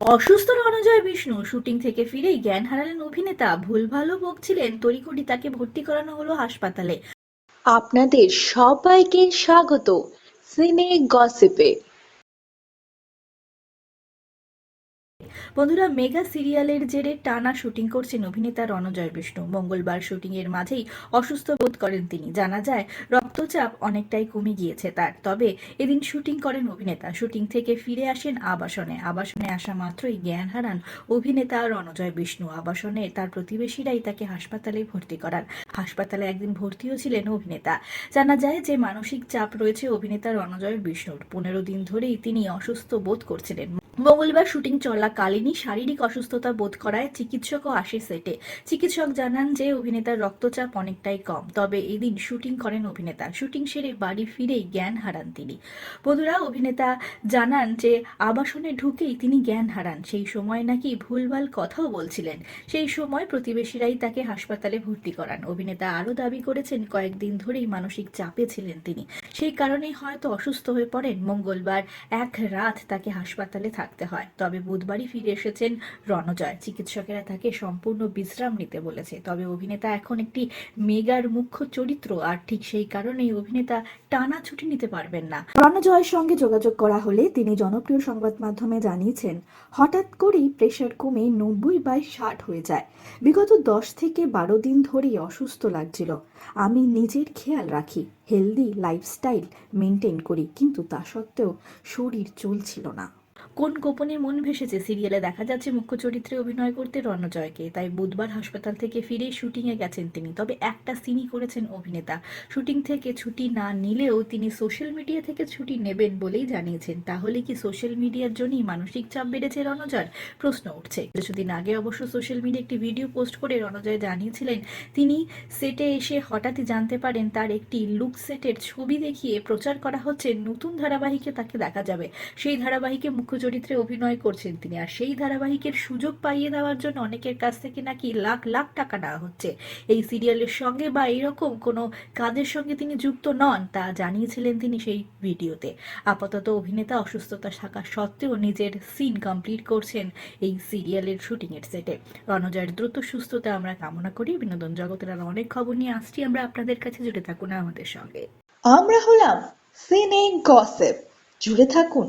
অসুস্থ রণজয় বিষ্ণু শুটিং থেকে ফিরেই জ্ঞান হারালেন অভিনেতা। ভুল ভালো বকছিলেন তরিকুটি তাকে ভর্তি করানো হলো হাসপাতালে। আপনাদের সবাইকে স্বাগত। সিনে গসিপে। বন্ধুরা, মেগা সিরিয়ালের জেরে টানা শুটিং করছেন অভিনেতা রণজয় বিষ্ণু। মঙ্গলবার শুটিং এর মাঝেই অসুস্থ বোধ করেন তিনি। জানা যায়, রক্তচাপ অনেকটাই কমে গিয়েছে তার। তবে এদিন শুটিং করেন অভিনেতা। শুটিং থেকে ফিরে আসেন আবাসনে। আবাসনে আসা মাত্রই জ্ঞান হারান অভিনেতা রণজয় বিষ্ণু। আবাসনে তার প্রতিবেশীরাই তাকে হাসপাতালে ভর্তি করান। হাসপাতালে একদিন ভর্তিও ছিলেন অভিনেতা। জানা যায় যে, মানসিক চাপ রয়েছে অভিনেতা রণজয় বিষ্ণুর। পনেরো দিন ধরেই তিনি অসুস্থ বোধ করছিলেন। মঙ্গলবার শুটিং চলাকালীনই শারীরিক অসুস্থতা বোধ করায় চিকিৎসকও আসে সেটে। চিকিৎসক জানান যে, অভিনেতার রক্তচাপ অনেকটাই কম, তবে এদিন শুটিং করেন অভিনেতা। শুটিং সেরে বাড়ি ফিরেই জ্ঞান হারান তিনি। বন্ধুরা, অভিনেতা জানান যে, আবাসনে ঢুকেই তিনি জ্ঞান হারান। সেই সময় নাকি ভুলভাল কথাও বলছিলেন। সেই সময় প্রতিবেশীরাই তাকে হাসপাতালে ভর্তি করান। অভিনেতা আরও দাবি করেছেন, কয়েকদিন ধরেই মানসিক চাপে ছিলেন তিনি। সেই কারণেই হয়তো অসুস্থ হয়ে পড়েন। মঙ্গলবার এক রাত তাকে হাসপাতালে থাকতে হয়। তবে বুধবারই ফিরে এসেছেন রণজয়। চিকিৎসকেরা তাকে সম্পূর্ণ বিশ্রাম নিতে বলেছে। তবে অভিনেতা এখন একটি মেগার মুখ্য চরিত্র, আর ঠিক সেই কারণেই অভিনেতা টানা ছুটি নিতে পারবেন না। রণজয়ের সঙ্গে যোগাযোগ করা হলে তিনি জনপ্রিয় সংবাদ মাধ্যমে জানিয়েছেন, হঠাৎ করেই প্রেশার কমে নব্বই বাই ষাট হয়ে যায়। বিগত দশ থেকে বারো দিন ধরেই অসুস্থ লাগছিল। আমি নিজের খেয়াল রাখি, হেলদি লাইফস্টাইল মেনটেন করি, কিন্তু তা সত্ত্বেও শরীর চলছিল না। কোন গোপনে মন ভেসেছে সিরিয়ালে? দেখা যাচ্ছে মুখ্য চরিত্রে অভিনয় করতে রণজয়কে। তাই বুধবার হাসপাতাল থেকে ফিরে শুটিংয়ে গেছেন তিনি। তবে একটা সিনই করেছেন অভিনেতা। শুটিং থেকে ছুটি না নিলেও তিনি সোশ্যাল মিডিয়া থেকে ছুটি নেবেন বলেই জানিয়েছেন। তাহলে কি সোশ্যাল মিডিয়ার জন্যই মানসিক চাপ বেড়েছে রণজয়ের? প্রশ্ন উঠছে। কিছুদিন আগে অবশ্য সোশ্যাল মিডিয়া একটি ভিডিও পোস্ট করে রণজয় জানিয়েছিলেন, তিনি সেটে এসে হঠাৎই জানতে পারেন তার একটি লুক সেটের ছবি দেখিয়ে প্রচার করা হচ্ছে। নতুন ধারাবাহিকে তাকে দেখা যাবে। সেই ধারাবাহিকে মুখ্য চরিত্রে অভিনয় করছেন তিনি, আর সেই ধারাবাহিকের সুযোগ পাইয়ে দেওয়ার জন্য অনেকের কাছ থেকে নাকি লাখ লাখ টাকা নেওয়া হচ্ছে। এই সিরিয়ালের সঙ্গে বা এরকম কোনো কাজের সঙ্গে তিনি যুক্ত নন, তা জানিয়েছিলেন তিনি সেই ভিডিওতে। আপাতত অভিনেতা অসুস্থতা থাকা সত্ত্বেও নিজের সিন কমপ্লিট করছেন এই সিরিয়ালের শুটিংয়ের সেটে। রণজয়ের দ্রুত সুস্থতা আমরা কামনা করি। বিনোদন জগতের আরও অনেক খবর নিয়ে আসছি। আমরা আপনাদের কাছে জুড়ে থাকুন আমাদের সঙ্গে। আমরা হলাম সিনে গসিপ জুড়ে থাকুন।